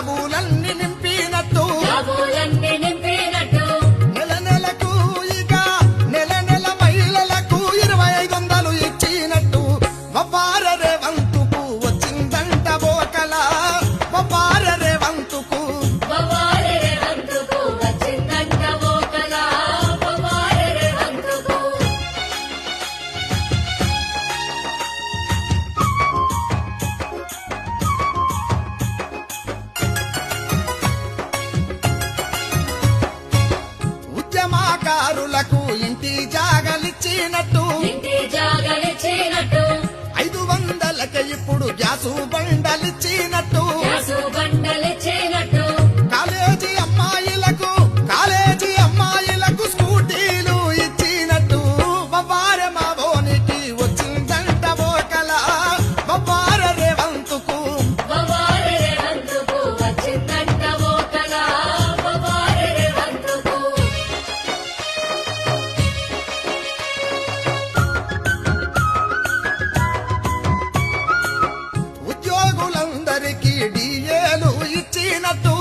Kabul. కళాకారులకు ఇంటి జాగలిచ్చినట్టు. ఐదు వందలకి ఇప్పుడు గ్యాసు బండలిచ్చినట్టు pena tú